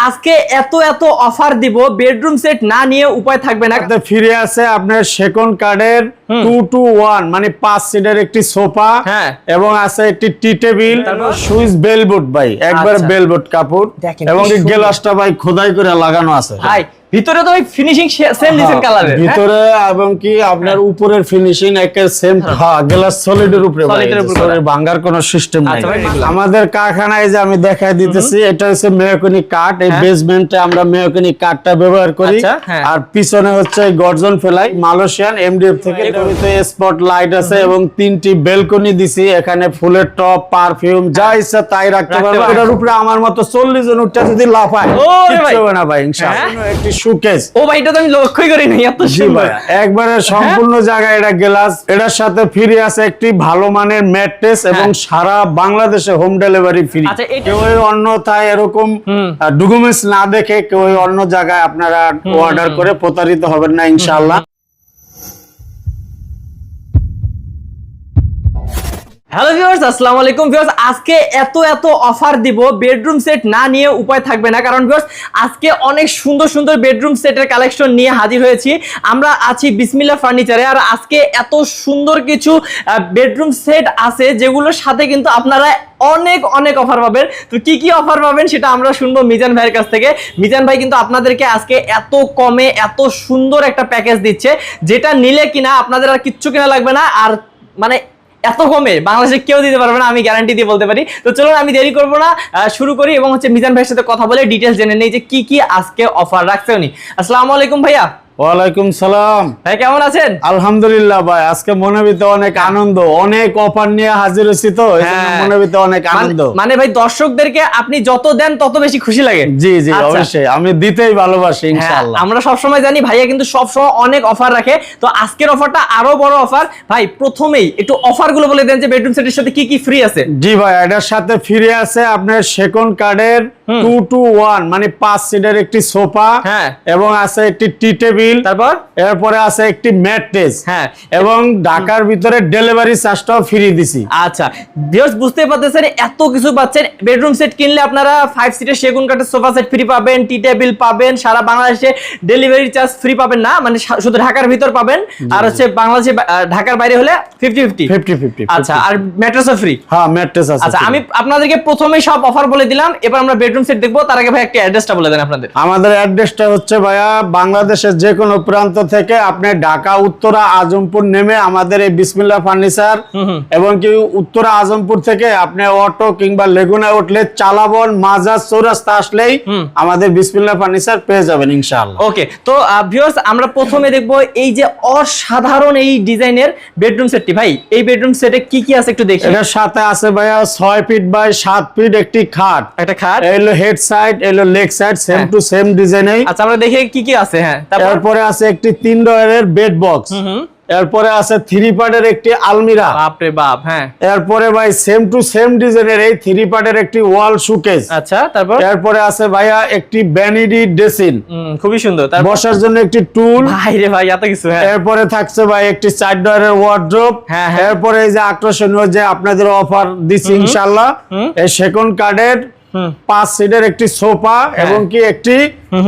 আজকে এত এত অফার দিব বেডরুম সেট না নিয়ে উপায় থাকবে না ফিরে আছে আপনার সেকন্ড কার্ডের টু টু ওয়ান মানে পাঁচ সিটের একটি সোফা হ্যাঁ। এবং আছে একটি টি টেবিল? সুইচ বেলবোর্ড ভাই একবার আচ্ছা। বেলবোর্ড কাপড় এবং গ্লাসটা ভাই খোদাই করে লাগানো আছে ভাই ভিতরে তো ফিনিশিং সেম দিছেন হ্যাঁ, কালারের ভিতরে এবং কি আপনার উপরের ফিনিশিং একের সেম হ্যাঁ গ্লাস সলিডের উপরে ভাই, এর উপরে solid ভাঙার কোনো সিস্টেম নাই। আচ্ছা। আমাদের কারখানায় যে আমি দেখাই দিতেছি এটা হচ্ছে মেয়কনি কাঠ এই হ্যাঁ। বেসমেন্টে আমরা মেয়কনি কাঠটা ব্যবহার করি। আচ্ছা, হ্যাঁ। আর পিছনে হচ্ছে গর্জন ফেলাই মালয়েশিয়ান এমডিএফ থেকে। স্পট লাইট আছে এবং তিনটি বেলকনি দিছি। এখানে ফুলের টপ পারফিউম যা ইচ্ছা তাই রাখতে পারব। এটার উপরে আমার মতো চল্লিশ জন উঠটা যদি লাফায়। কিচ্ছু হবে না ভাই ইনশাআল্লাহ। একটি সুকেস ও ভাই এটা তো আমি লক্ষ্যই করি নাই এত সুন্দর। একবারে সম্পূর্ণ জায়গা এটা গ্লাস এটার সাথে ফ্রি আছে একটি ভালো মানের ম্যাট্রেস এবং সারা বাংলাদেশে হোম ডেলিভারি ফ্রি কেউ অন্যথায় এরকম। ডকুমেন্টস না দেখে কেউ অন্য জায়গায় আপনারা অর্ডার করে প্রতারিত হবেন না ইনশাআল্লাহ। হ্যালো ভিউয়ার্স আসসালামু আলাইকুম। ভিউয়ার্স আজকে এত এত অফার দিব বেডরুম সেট না নিয়ে উপায় থাকবে না। কারণ ভিউয়ার্স আজকে অনেক সুন্দর সুন্দর বেডরুম সেটের কালেকশন নিয়ে হাজির হয়েছি। আমরা আছি বিসমিল্লা ফার্নিচারে আর আজকে এত সুন্দর কিছু বেডরুম সেট আছে, যেগুলোর সাথে কিন্তু আপনারা অনেক অনেক অফার পাবেন। তো কি কি অফার পাবেন সেটা আমরা শুনব মিজান ভাইয়ের কাছ থেকে। মিজান ভাই কিন্তু আপনাদেরকে আজকে এত কমে, এত সুন্দর একটা প্যাকেজ দিচ্ছে, যেটা নিলে কিনা আপনাদের আর কিচ্ছু কিনা লাগবে না। আর মানে এত কমে? বাংলাদেশে কেউ দিতে পারবে না, আমি গ্যারান্টি দিয়ে বলতে পারি। তো চলুন, আমি দেরি করব না শুরু করি এবং হচ্ছে মিজান ভাইয়ের সাথে কথা বলে ডিটেলস জেনে নেই যে কি কি আজকে অফার রাখছে উনি। আসসালামু আলাইকুম ভাইয়া। ওয়ালাইকুম সালাম। ভাই কেমন আছেন? আলহামদুলিল্লাহ ভাই আজকে মনে ভিতরে অনেক আনন্দ অনেক অফার নিয়ে হাজির হয়েছি তো হ্যাঁ। মনে ভিতরে অনেক মানে- আনন্দ। মানে ভাই দর্শকদেরকে আপনি যত দেন তত বেশি খুশি লাগে। জি জি আচ্ছা। অবশ্যই। আমি দিতেই ভালোবাসি হ্যাঁ, ইনশাআল্লাহ। আমরা সবসময় জানি ভাইয়া কিন্তু সবসময় অনেক অফার রাখে। তো আজকের অফারটা আরও বড় অফার। ভাই প্রথমেই একটু অফারগুলো বলে দেন যে বেডরুম সেটের সাথে কি কি ফ্রি আছে। জি ভাই এটার সাথে ফিরে আছে আপনার সেকন্ড কার্ডের টু টু ওয়ান মানে পাঁচ সিটের একটি সোফা হ্যাঁ। এবং আছে একটি টি টেবিল তারপর? এরপরে আছে একটি ম্যাট্রেস হ্যাঁ। এবং ঢাকার ভিতরে ডেলিভারি চার্জটাও ফ্রি দিছি। আচ্ছা ভিউয়ার্স বুঝতে পারতেছেন এত কিছু পাচ্ছেন। বেডরুম সেট কিনলে আপনারা ফাইভ সিটের সেগুন কাঠের সোফা সেট ফ্রি পাবেন টি টেবিল পাবেন সারা বাংলাদেশে ডেলিভারি চার্জ ফ্রি পাবেন না মানে শুধু ঢাকার ভিতর পাবেন। আর হচ্ছে বাংলাদেশে ঢাকার বাইরে হলে ফিফটি ফিফটি ফিফটি ফিফটি আচ্ছা আর ম্যাট্রেসও ফ্রি হ্যাঁ ম্যাট্রেস আছে আচ্ছা আমি আপনাদেরকে প্রথমেই সব অফার বলে দিলাম এবার আমরা বেডরুম সেট দেখব। তার আগে ভাই একটা অ্যাড্রেসটা বলে দেন আপনাদের। আমাদের অ্যাড্রেসটা হচ্ছে ভাইয়া বাংলাদেশের যে কোনো প্রান্ত থেকে আপনি ঢাকা উত্তরা আজমপুর নেমে আমাদের এই বিসমিল্লা ফার্নিচার এবং কি উত্তরা আজমপুর থেকে আপনি অটো কিংবা লেগুনা উঠলে চালাবন মাজার চৌরাস্তা আসলেই আমাদের বিসমিল্লা ফার্নিচার পেয়ে যাবেন ইনশাআল্লাহ। ওকে তো ভিউয়ার্স আমরা প্রথমে দেখব এই যে অসাধারণ এই ডিজাইনের বেডরুম সেটটি ভাই এই বেডরুম সেটে কি কি আছে একটু দেখি। এটার সাথে আছে ভাইয়া ছয় ফিট বাই সাত ফিট একটি খাট। একটা খাট? এলো হেড সাইড এলো leg side same. To same ডিজাইনেই আচ্ছা আমরা দেখি কি কি আছে হ্যাঁ। তারপর? এরপরে আছে একটি তিন ডয়ারের বেড বক্স এরপরে আছে থ্রি পার্টের একটি আলমিরা। বাপ রে বাপ হ্যাঁ। এরপরে ভাই সেম টু সেম ডিজাইনের এই থ্রি পার্টের একটি ওয়াল সুকেস আচ্ছা তারপর? এরপরে আছে ভাইয়া একটি ভ্যানিটি ড্রেসিন হুম, খুবই সুন্দর। তারপর? বসার জন্য একটি টুল ভাই রে ভাই এত কিছু হ্যাঁ। এরপরে থাকছে ভাই একটি চার ডয়ারের ওয়ার্ড্রোপ হ্যাঁ, হ্যাঁ। এরপরে এই যে আকর্ষণীয় যে আপনাদের অফার দিচ্ছি ইনশাল্লাহ এই সেকন্ড কার্ডের পাঁচ সিটের একটি সোফা এবং কি একটি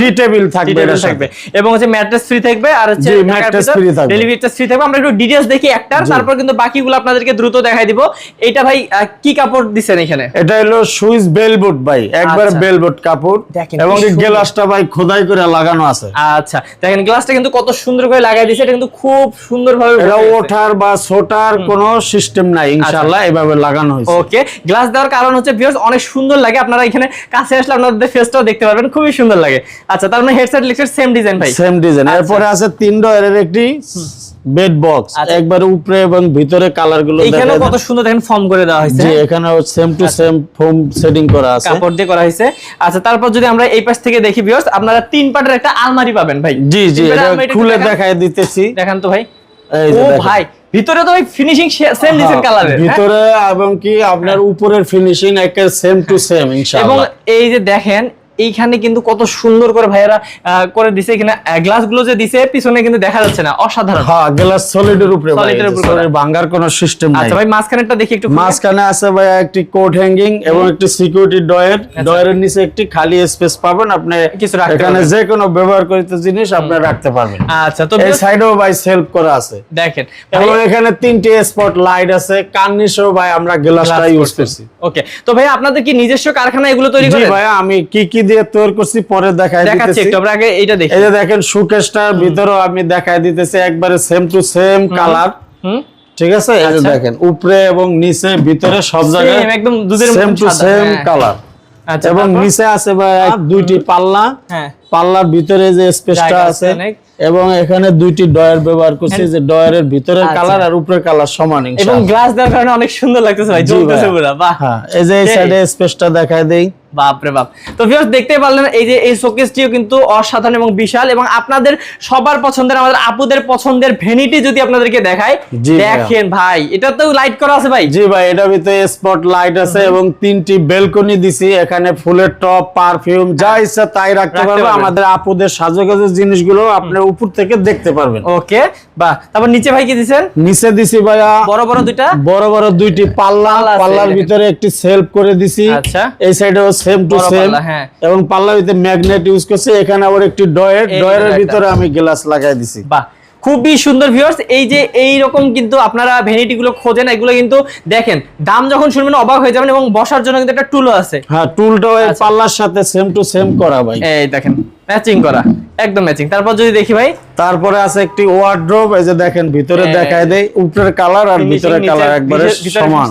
টি টেবিল থাকবে। এবং হচ্ছে ম্যাট্রেস ফ্রি থাকবে আর হচ্ছে mattress free থাকবে। ডেলিভারি চার্জ ফ্রি থাকবে। আমরা একটু ডিটেইলস দেখি একটার তারপর কিন্তু বাকিগুলো আপনাদেরকে দ্রুত দেখাই দিব। এইটা ভাই কি কাপড় দিছেন এখানে? এটা হলো সুইচ বেলবোর্ড ভাই একবার আচ্ছা। কাপড়। দেখেন, এবং এই গ্লাসটা ভাই খোদাই করে লাগানো আছে। আচ্ছা দেখেন গ্লাসটা কিন্তু কত সুন্দর করে লাগাই দিয়েছে এটা কিন্তু খুব সুন্দর ভাবে এটা ওঠার বা ছোটার কোনো সিস্টেম নাই ইনশাআল্লাহ এভাবে লাগানো হয়েছে। ওকে গ্লাস দেওয়ার কারণ হচ্ছে ভিউয়ার্স অনেক সুন্দর লাগে। আপনারা এখানে কাছে আসলে আপনাদের ফেসটাও দেখতে পারবেন খুবই সুন্দর লাগে। আচ্ছা তার মানে হেডসেট লিখছে সেম ডিজাইন ভাই। সেম ডিজাইন এরপরে আছে তিন ডয়ারের একটি বেড বক্স আচ্ছা। একবার উপরে এবং ভিতরে কালারগুলো এখানেও দেখা কত সুন্দর দেখেন ফর্ম করে দেওয়া হয়েছে। জি এখানে same to same foam setting করা আছে। কাপড় দিয়ে করা হয়েছে। আচ্ছা তারপর যদি আমরা এই পাশ থেকে দেখি ভিউয়ার্স আপনারা তিন পাটের একটা আলমারি পাবেন ভাই। জি জি খুলে দেখায় দিতেছি। দেখেন তো ভাই। এই যে ও। ভাই ভিতরে তো ফিনিশিং সেম হ্যাঁ, কালারের ভিতরে এবং কি আপনার উপরের ফিনিশিং একের সেম টু সেম ইনশাআল্লাহ। এবং এই যে দেখেন এইখানে কিন্তু কত সুন্দর করে ভাইয়ারা করে দিছে। এখানে গ্লাসগুলো যে দিছে পিছনে কিন্তু দেখা যাচ্ছে না। অসাধারণ। হ্যাঁ গ্লাস সলিডের উপরে এর উপরে ভাঙার কোনো সিস্টেম নাই। আচ্ছা ভাই মাঝখানেরটা দেখি একটু খুলে। মাঝখানে আছে ভাই একটি কোট হ্যাঙ্গিং এবং একটি সিকিউরিটি ডয়ের ডয়ের নিচে একটি খালি স্পেস পাবেন। আপনি আচ্ছা। কিছু রাখতে এখানে যে কোনো ব্যবহারকৃত জিনিস আপনি রাখতে পারবেন। আচ্ছা তো এই সাইডেও ভাই সেলফ করা আছে। দেখেন। এবং এখানে তিনটি স্পট লাইট আছে। কার্নিশও ভাই আমরা গ্লাসটা ইউজ করছি। ওকে তো ভাই আপনাদের কি নিজস্ব কারখানা এগুলো তৈরি করেন? ভাই আমি কি কি দিয়ে তৈরি করছি পরে দেখাই দিতেছি। আমরা আগে এইটা দেখি। এই যে দেখেন সুকেশটার ভিতরেও আমি দেখাই দিতেছি একবারে সেম টু সেম কালার ঠিক আছে? এই যে আচ্ছা। দেখেন উপরে এবং নিচে ভিতরে সব জায়গায় একদম দুধের সেম টু সেম হ্যাঁ। কালার আচ্ছা এবং নিচে আছে ভাই দুইটি পাল্লা। হ্যাঁ। পাল্লার ভিতরে যে স্পেসটা আছে এবং এখানে দুইটি ডয়ার ব্যবহার করছি যে ডয়ারের ভিতরের আচ্ছা। কালার আর উপরের কালার সমান এবং গ্লাস দেওয়ার কারণে অনেক সুন্দর লাগতেছে ভাই জ্বলতেছে পুরো বাহ। হ্যাঁ এই যে এই সাইডে স্পেসটা দেখায় দেই। বাপ রে বাপ। তো ভিউয়ার্স দেখতে পারলেন এই যে এই শোকেসটিও কিন্তু অসাধারণ এবং বিশাল এবং আপনাদের সবার পছন্দের আমাদের আপুদের পছন্দের ভ্যানিটি যদি আপনাদেরকে দেখায় দেখেন ভাই এটা তো লাইট করা আছে ভাই। জি ভাই এটার ভিতরে স্পট লাইট আছে এবং তিনটি বেলকনি দিছি এখানে ফুলের টপ পারফিউম যা ইচ্ছা তাই রাখতে পারবে আমাদের আপুদের সাজগাজের জিনিসগুলো আপনি উপর থেকে দেখতে পারবেন। ওকে বাহ। তারপর নিচে ভাই কি দিছেন? নিচে দিছি ভাইয়া বড় বড় দুইটা? বড় বড় দুইটি পাল্লা। পাল্লা পাল্লার ভিতরে একটি সেলফ করে দিছি। আচ্ছা। এই সাইডেও সেম টু সেম। এবং পাল্লা ভিতরে ম্যাগনেট ইউজ করছি এখানে আবার একটি ডয়ের ডয়ের ভিতরে আমি গ্লাস লাগাই দিছি। বাহ খুবই সুন্দর ভিউয়ার্স এই যে এই রকম কিন্তু আপনারা ভ্যানিটি গুলো খোঁজেন এগুলো কিন্তু দেখেন দাম যখন শুনবেন অবাক হয়ে যাবেন এবং বসার জন্য কিন্তু একটা টুলও আছে। হ্যাঁ টুলটাও আচ্ছা। পাল্লার সাথে সেম টু সেম করা ভাই। এই দেখেন। ম্যাচিং করা একদম ম্যাচিং। তারপর যদি দেখি ভাই তারপরে আছে একটি ওয়ার্ড্রোব এই যে দেখেন ভিতরে দেখায় দেয় উপরের কালার আর ভিতরের কালার একবারে সমান।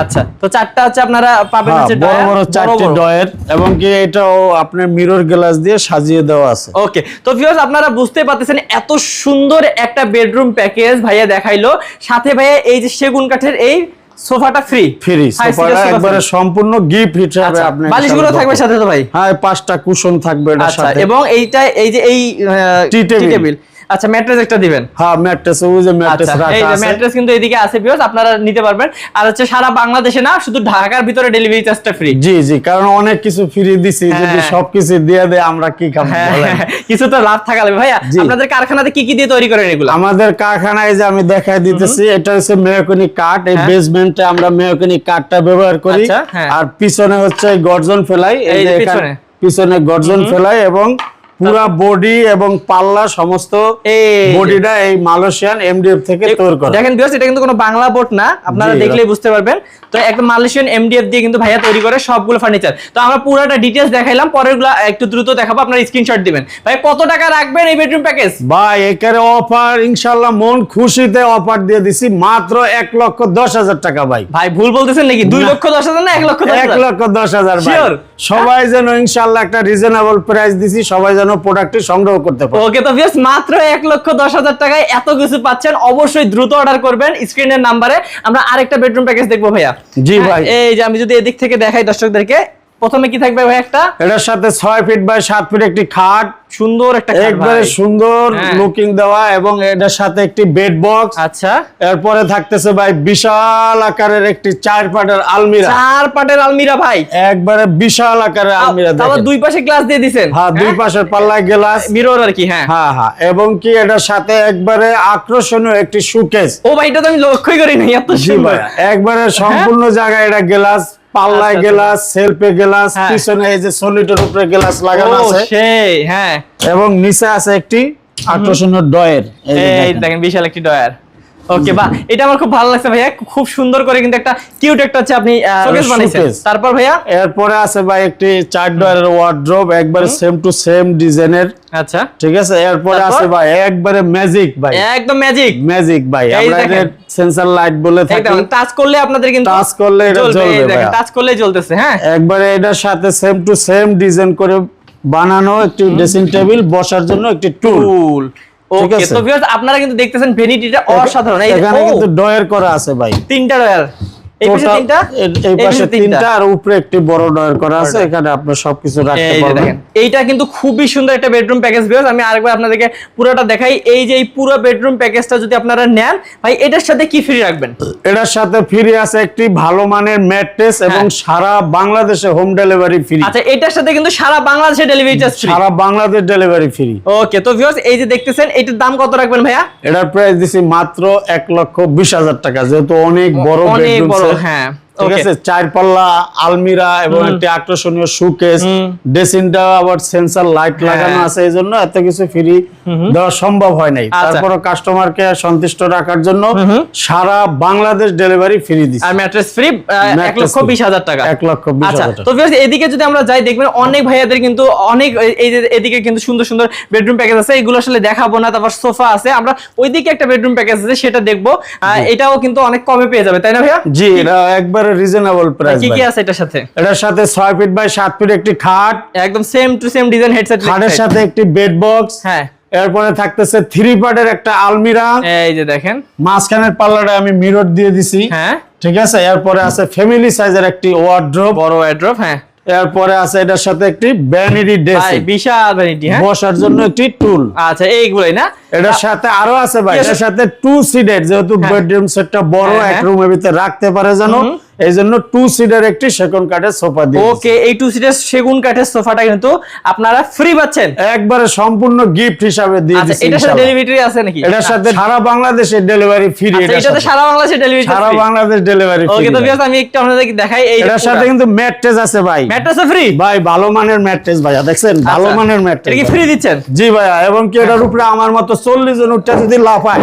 আচ্ছা তো চারটা হচ্ছে আপনারা পাবেন হ্যাঁ, হচ্ছে বড় বড় চারটি ডয়ের এবং কি এটাও আপনার মিরর গ্লাস দিয়ে সাজিয়ে দেওয়া আছে। ওকে তো ভিউয়ার্স আপনারা বুঝতে পারতেছেন এত সুন্দর একটা বেডরুম প্যাকেজ ভাইয়া দেখাইলো। সাথে ভাইয়া এই যে সেগুন কাঠের এই সোফাটা ফ্রি ফ্রি সোফাটা একবারে সম্পূর্ণ গিফট হিসেবে আপনি আচ্ছা, বালিশগুলো থাকবে সাথে তো ভাই? হ্যাঁ পাঁচটা কুশন থাকবে এটার আচ্ছা সাথে। এবং এইটা এই যে এই টি টেবিল আচ্ছা ম্যাট্রেস একটা দিবেন। হ্যাঁ ম্যাট্রেস ওই যে ম্যাট্রেস আচ্ছা এই রাখা যে আছে। ম্যাট্রেস কিন্তু এদিকে আছে ভিউয়ার্স আপনারা নিতে পারবেন। আর হচ্ছে সারা বাংলাদেশে না শুধু ঢাকার ভিতরে ডেলিভারি চার্জটা ফ্রি জি জি কারণ অনেক কিছু ফ্রি দিছি যদি হ্যাঁ। সবকিছু দিয়ে দেয় আমরা কি খাব বলেন? কিছু তো লাভ থাকা লাগবে। ভাইয়া আপনাদের কারখানাতে কি কি দিয়ে তৈরি করেন এগুলো? আমাদের কারখানায় যে আমি দেখাই দিতেছি এটা হচ্ছে মেয়কনি কাঠ। এই হ্যাঁ। বেসমেন্টে আমরা মেয়কনি কাঠটা ব্যবহার করি। আচ্ছা, হ্যাঁ। আর পিছনে হচ্ছে গর্জন ফেলাই। এই এই যে এখানে পিছনে। পিছনে গর্জন ফেলাই এবং পুরা বডি এবং পাল্লা সমস্ত। বডিটা এই মালয়েশিয়ান এমডিএফ থেকে তৈরি করা। দেখেন এটা কিন্তু কোনো বাংলা বোর্ড না। আপনারা দেখলেই বুঝতে পারবেন। তো একটা মালয়েশিয়ান এমডিএফ দিয়ে কিন্তু ভাইয়া তৈরি করে সবগুলো ফার্নিচার তো আমরা পুরোটা ডিটেইলস দেখাইলাম পরেরগুলো একটু দ্রুত দেখাবো আপনারা স্ক্রিনশট দিবেন। ভাই কত টাকা রাখবেন এই বেডরুম প্যাকেজ ভাই এখানে অফার ইনশাল্লাহ মন খুশিতে অফার দিয়ে দিছি মাত্র এক লক্ষ দশ হাজার টাকা ভাই। ভাই ভুল বলতেছেন নাকি? দুই। লক্ষ দশ হাজার না এক লক্ষ এক? লক্ষ দশ হাজার? সবাই যেন ইনশাল্লাহ একটা রিজনেবল প্রাইস দিছি সবাই যেন প্রোডাক্টটি সংগ্রহ করতে পারে। ওকে তো ভিউয়ার্স মাত্র এক লক্ষ দশ হাজার টাকায় এত কিছু পাচ্ছেন অবশ্যই দ্রুত অর্ডার করবেন স্ক্রিনের নাম্বারে আমরা আরেকটা বেডরুম প্যাকেজ দেখব ভাইয়া। জি ভাই। এই যে আমি যদি এদিক থেকে দেখাই দর্শকদেরকে প্রথমে কি থাকবে ভাই একটা? এটার সাথে ছয় ফিট বাই সাত ফিট একটি খাট। সুন্দর একটা খাট একবারে। সুন্দর হ্যাঁ। লুকিং দেওয়া এবং এটার সাথে একটি বেড বক্স আচ্ছা। এরপরে থাকতেছে ভাই বিশাল আকারের একটি চার পাটের আলমিরা। চার পাটের আলমিরা ভাই। একবারে বিশাল আকারের আলমিরা তারপর দুই পাশে গ্লাস দিয়ে দিছেন। হ্যাঁ দুই পাশের পাল্লায় গ্লাস মিরর আর কি হ্যাঁ। হ্যাঁ হ্যাঁ। এবং কি এটার সাথে একবারে আকর্ষণীয় একটি সুকেস ও ভাই এটা তো আমি লক্ষ্যই করি নাই এত সুন্দর। একবারে সম্পূর্ণ জায়গায় এটা গ্লাস পাল্লায় আচ্ছা, গ্লাস সেলফে গ্লাস হ্যাঁ। পিছনে এই যে সলিটের উপরে গ্লাস লাগানো আছে। সেই হ্যাঁ। এবং নিচে আছে একটি আকর্ষণীয় ডয়ের এই। দেখেন। বিশাল একটি ডয়ার ওকে বাহ এটা আমার খুব ভালো লাগছে ভাইয়া। খুব সুন্দর করে কিন্তু একটা কিউট একটা হচ্ছে আপনি শোকেস বানাইছেন। তারপর ভাইয়া? এরপরে আছে ভাই একটি চার ডয়ারের ওয়ার্ড্রোব একবারে সেম টু সেম ডিজাইনের আচ্ছা। ঠিক আছে? এরপরে আছে ভাই একবারে ম্যাজিক ভাই। একদম ম্যাজিক ম্যাজিক ভাই। আমরা দেখেন। সেন্সর লাইট বলে থাকি। একদম। টাচ করলে আপনাদের কিন্তু টাচ করলে এটা জ্বলবে ভাইয়া। টাচ করলে জ্বলতেছে হ্যাঁ। একবারে এটার সাথে সেম টু সেম ডিজাইন করে বানানো একটি ড্রেসিং টেবিল বসার জন্য একটি টুল ওকে তো ভিউয়ার্স আপনারা কিন্তু দেখতেছেন ভেনিটিটা অসাধারণ। এখানে কিন্তু ডয়ার করা আছে ভাই। তিনটা ডয়ার এইটা কিন্তু খুবই সুন্দর একটা বেডরুম প্যাকেজ আমি আরেকবার আপনাদেরকে পুরোটা দেখাই। এই যে পুরো বেডরুম প্যাকেজটা যদি আপনারা নেন ভাই এটার সাথে কি ফ্রি রাখবেন? এটার সাথে ফ্রি আছে একটি ভালো মানের ম্যাট্রেস এবং সারা বাংলাদেশে হোম ডেলিভারি ফ্রি আচ্ছা এটার সাথে কিন্তু সারা বাংলাদেশে ডেলিভারি চার্জ ফ্রি সারা বাংলাদেশ ডেলিভারি ফ্রি ওকে তো ভিউয়ার্স এই যে দেখতেছেন এটার দাম কত রাখবেন ভাইয়া? এটার প্রাইস দিছি মাত্র এক লক্ষ বিশ হাজার টাকা যেহেতু অনেক বড় অনেক বেডরুম বড়। হ্যাঁ। ঠিক আছে? চার পাল্লা আলমিরা এবং একটি আকর্ষণীয় সুকেস ড্রেসিংটা আবার সেন্সর লাইট লাগানো আছে এই জন্য এত কিছু ফ্রি দেওয়া সম্ভব হয় নাই। আচ্ছা। তারপরও কাস্টমারকে সন্তুষ্ট রাখার জন্য সারা বাংলাদেশ ডেলিভারি ফ্রি দিচ্ছে। আর ম্যাট্রেস ফ্রি লক্ষ free। বিশ হাজার টাকা। লক্ষ বিশ আচ্ছা হাজার তো ভিউয়ার্স এদিকে যদি আমরা যাই দেখবেন অনেক ভাইয়াদের কিন্তু অনেক এই- এদিকে কিন্তু সুন্দর সুন্দর বেডরুম প্যাকেজ আছে এগুলো আসলে দেখাবো না তারপর সোফা আছে। আমরা ওইদিকে একটা বেডরুম প্যাকেজ আছে সেটা দেখব। এটাও কিন্তু অনেক কমে পেয়ে যাবে তাই না ভাইয়া? জি এটা একবারে রিজনেবল প্রাইস কি কি আছে এটার সাথে? এটার সাথে ছয় ফিট বাই সাত ফিট একটি খাট একদম same to same design headset খাটের সাথে একটি বেড বক্স হ্যাঁ। এরপরে থাকতেছে থ্রি পার্টের একটা আলমিরা। এই যে দেখেন। মাঝখানের পাল্লাটা আমি মিরর দিয়ে দিছি। হ্যাঁ। ঠিক আছে? এরপরে আছে ফ্যামিলি সাইজের একটি ওয়ার্ড্রোব বড় ওয়ার্ড্রপ হ্যাঁ। এরপরে আছে এটার সাথে একটি ভ্যানিটি ভাই বিশাল ভ্যানিটি হ্যাঁ? বসার জন্য একটি টুল আচ্ছা এইগুলোই না? এটার সাথে আরও আছে ভাই এটার সাথে টু সিটের যেহেতু বেডরুম সেটটা বড় হ্যাঁ, এক হ্যাঁ। রুমের ভিতরে রাখতে পারে জানো এই জন্য টু সিটের একটি সেকন্ড কাঠের সোফা দিয়ে ওকে এই টু সিটের সেগুন কাঠের সোফাটা কিন্তু আপনারা ফ্রি পাচ্ছেন। একবারে সম্পূর্ণ গিফট হিসাবে দিয়ে আচ্ছা দিচ্ছি এটার সাথে ডেলিভারি আছে নাকি? এটার সাথে সারা বাংলাদেশে ডেলিভারি ফ্রি আচ্ছা, এটাতে সারা বাংলাদেশে ডেলিভারি সারা বাংলাদেশ ডেলিভারি ফ্রি ওকে তো বিয়াস আমি একটু আপনাদেরকে দেখাই এই এটার সাথে কিন্তু ম্যাট্রেস আছে ভাই। ম্যাট্রেস ফ্রি ভাই ভালো মানের ম্যাট্রেস ভাইয়া দেখছেন? ভালো মানের ম্যাট্রেস আচ্ছা। এটা কি ফ্রি দিচ্ছেন? জি ভাইয়া এবং কি এটার উপরে আমার মতো চল্লিশ জন উঠটা যদি লাফায়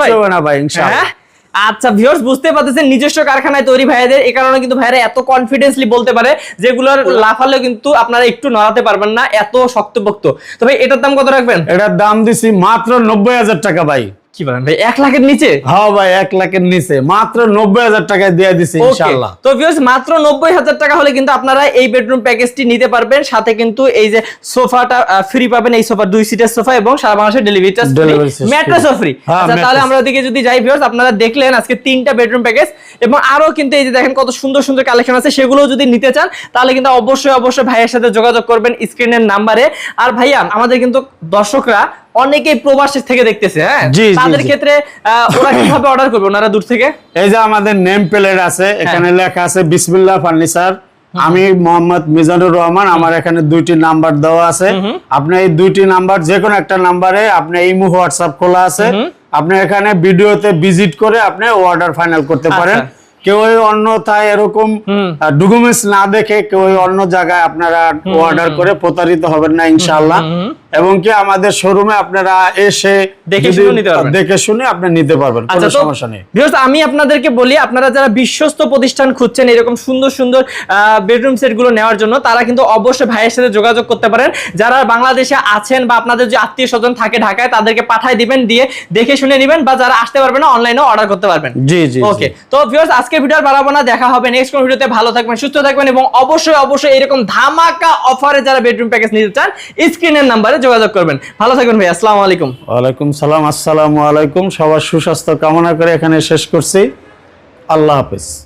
ভাই। না ভাই ইনশাআল্লাহ। আচ্ছা ভিউয়ার্স বুঝতে পারতেছেন নিজস্ব কারখানায় তৈরি ভাইয়াদের এই কারণে কিন্তু ভাইরা এত কনফিডেন্সলি বলতে পারে যেগুলোর লাফালেও কিন্তু আপনারা একটু নড়াতে পারবেন না এত শক্তপোক্ত। তবে এটার দাম কত রাখবেন? এটার দাম দিছি মাত্র নব্বই হাজার টাকা ভাই। কি বলেন ভাই এক লাখের নিচে? হ্যাঁ ভাই এক লাখের নিচে। মাত্র নব্বই হাজার টাকায় দিয়ে দিছি Okay, ইনশাআল্লাহ। তো ভিউয়ার্স মাত্র নব্বই হাজার টাকা হলে কিন্তু আপনারা এই বেডরুম প্যাকেজটি নিতে পারবেন। সাথে কিন্তু এই যে সোফাটা ফ্রি পাবেন এই সোফা দুই সিটের সোফা এবং সারা বাংলাদেশের ডেলিভারি চার্জ Delivery charge ম্যাট্রেসও ফ্রি আচ্ছা তাহলে আমরা ওদিকে যদি যাই ভিউয়ার্স আপনারা দেখলেন আজকে তিনটা বেডরুম প্যাকেজ এবং আরও কিন্তু এই যে দেখেন কত সুন্দর সুন্দর কালেকশন আছে সেগুলো যদি নিতে চান তাহলে কিন্তু অবশ্যই অবশ্যই ভাইয়ের সাথে যোগাযোগ করবেন স্ক্রিনের নাম্বারে। আর ভাইয়া আমাদের কিন্তু দর্শকরা অনেকেই প্রবাস থেকে দেখতেছে হ্যাঁ? তাদের ক্ষেত্রে ওরা কীভাবে অর্ডার করবে? ওনারা দূর থেকে? এই যে আমাদের নেম প্লেট আছে এখানে হ্যাঁ। লেখা আছে বিসমিল্লাহ ফার্নিচার। আমি মোহাম্মদ মিজানুর রহমান আমার এখানে দুইটি নাম্বার দেওয়া আছে। আপনি এই দুইটি নাম্বার যে কোনো একটা নাম্বারে আপনি ইমো হোয়াটসঅ্যাপ খোলা আছে। আপনি এখানে ভিডিওতে ভিজিট করে আপনি অর্ডার ফাইনাল করতে পারেন। আচ্ছা। কেউ অন্যথায় এরকম ডকুমেন্টস না দেখে কেউ অন্য জায়গায় আপনারা অর্ডার করে প্রতারিত হবেন না ইনশাআল্লাহ। এবং কি আমাদের শোরুমে আপনারা এসে দেখে শুনে নিতে পারবেন। দেখে শুনে আপনি নিতে পারবেন কোনো আচ্ছা সমস্যা নেই। আমি আপনাদেরকে বলি আপনারা যারা বিশ্বস্ত প্রতিষ্ঠান খুঁজছেন এরকম সুন্দর সুন্দর বেডরুম সেটগুলো নেওয়ার জন্য তারা কিন্তু অবশ্যই ভাইয়ের সাথে যোগাযোগ করতে পারেন। যারা বাংলাদেশে আছেন বা আপনাদের যে আত্মীয় স্বজন থাকে ঢাকায় তাদেরকে পাঠাই দিবেন দিয়ে দেখে শুনে নেবেন বা যারা আসতে পারবেন না অনলাইনে অর্ডার করতে পারবেন। জি জি ওকে তো ভিউয়ার্স আজকে ভিডিও আর বাড়াবো না, দেখা হবে নেক্সট কোন ভিডিওতে। ভালো থাকবেন, সুস্থ থাকবেন এবং অবশ্যই অবশ্যই এরকম ধামাকা অফারে যারা বেডরুম প্যাকেজ নিতে চান স্ক্রিনের নাম্বারে যোগাযোগ করবেন। ভালো থাকবেন ভাই, আসসালামু আলাইকুম। ওয়ালাইকুম সালাম, আসসালামু আলাইকুম। সবার সুস্বাস্থ্য কামনা করে এখানে শেষ করছি। আল্লাহ হাফেজ।